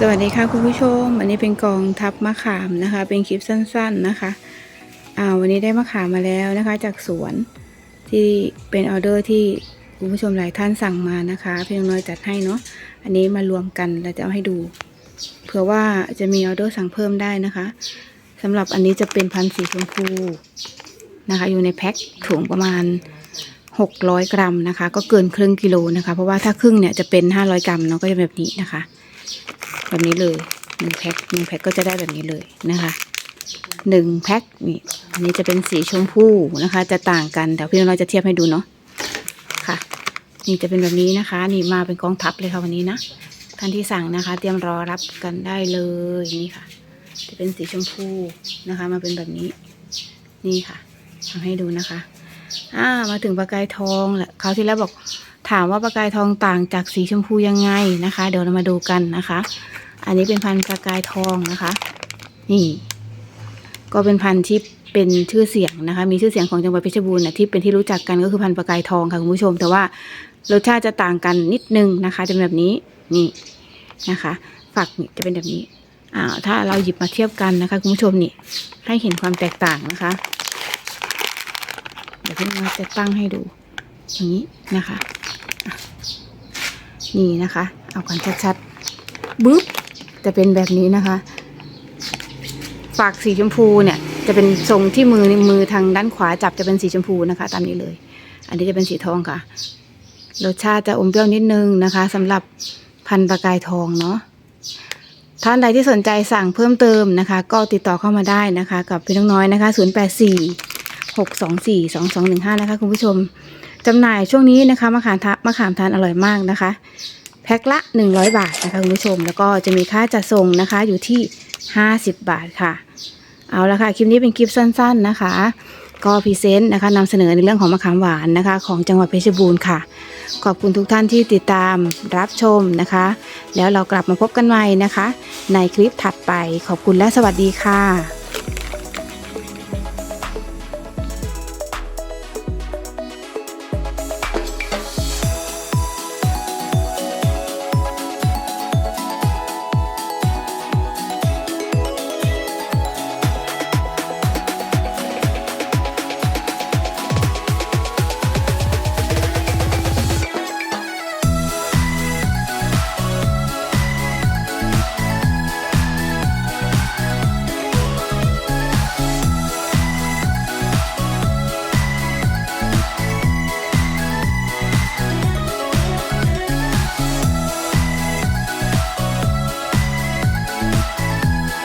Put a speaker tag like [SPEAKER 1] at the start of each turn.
[SPEAKER 1] สวัสดีค่ะคุณผู้ชม อันนี้เป็นกองทับมะขามนะคะ เป็นคลิปสั้นๆนะคะอ่าวันนี้ได้มะขามมาแล้วนะคะ จากสวนที่เป็นออเดอร์ที่คุณผู้ชมหลายท่านสั่งมานะคะ เพียงน้อยจัดให้เนาะอันนี้มารวมกันแล้วจะเอาให้ดูเผื่อว่าจะมีออเดอร์สั่งเพิ่มได้นะคะสำหรับอันนี้จะเป็นพันธุ์สีชมพูนะคะ อยู่ในแพ็คถุงประมาณ 600 กรัมนะคะ ก็เกินครึ่งกิโลนะคะ เพราะว่าถ้าครึ่งเนี่ยจะเป็น 500 กรัมเนาะก็จะแบบนี้นะคะ แบบนี้เลยหนึ่งแพ็คหนึ่งแพ็คก็จะได้แบบนี้เลยนะคะหนึ่งแพ็คนี่อันนี้จะเป็นสีชมพูนะคะ จะต่างกันแต่พี่น้องเราจะเทียบให้ดูเนาะค่ะ นี่จะเป็นแบบนี้นะคะ นี่มาเป็นกองทัพเลยค่ะวันนี้นะท่านที่สั่งนะคะ เตรียมรอรับกันได้เลยนี่ค่ะ จะเป็นสีชมพูนะคะ มาเป็นแบบนี้ นี่ค่ะทำให้ดูนะคะอ่ามาถึงประกายทองแหละคราวที่แล้วบอกถามว่าประกายทองต่างจากสีชมพูยังไงนะคะ เดี๋ยวเรามาดูกันนะคะ อันนี้เป็นพันธุ์ประกายทองนะคะ นี่ ก็เป็นพันธุ์ที่เป็นชื่อเสียงนะคะ มีชื่อเสียงของจังหวัดเพชรบูรณ์นะที่เป็นที่รู้จักกันก็คือพันธุ์ประกายทองค่ะคุณผู้ชม แต่ว่ารสชาติจะต่างกันนิดนึงนะคะ จะเป็นแบบนี้ นี่นะคะฝักจะเป็นแบบนี้อ่าถ้าเราหยิบมาเทียบกันนะคะคุณผู้ชมนี่ ให้เห็นความแตกต่างนะคะ เดี๋ยวพี่มาจะตั้งให้ดู อย่างนี้นะคะอะนี่นะคะ เอากันชัดๆบึ๊บ จะเป็นแบบนี้นะคะ ฝากสีชมพูเนี่ย จะเป็นทรงที่มือมือทางด้านขวาจับจะเป็นสีชมพูนะคะ ตามนี้เลย อันนี้จะเป็นสีทองค่ะรสชาติจะอมเปรี้ยวนิดนึงนะคะสำหรับพันธุ์ประกายทองเนาะท่านใดที่สนใจสั่งเพิ่มเติมนะคะ ก็ติดต่อเข้ามาได้นะคะ กับพี่น้องน้อยนะคะ 084 6 2 4 2 2 1 5 นะคะ คุณผู้ชมจำหน่ายช่วงนี้นะคะมะขามทามะขามทานอร่อยมากนะคะ แพ็คละ 100 บาทนะคะคุณผู้ชม แล้วก็จะมีค่าจัดส่งนะคะอยู่ที่ 50 บาทค่ะ เอาละค่ะ คลิปนี้เป็นคลิปสั้น ๆนะคะ ก็พรีเซนต์นะคะนำเสนอในเรื่องของมะขามหวานนะคะ ของจังหวัดเพชรบูรณ์ค่ะ ขอบคุณทุกท่านที่ติดตามรับชมนะคะ แล้วเรากลับมาพบกันใหม่นะคะ ในคลิปถัดไปขอบคุณและสวัสดีค่ะ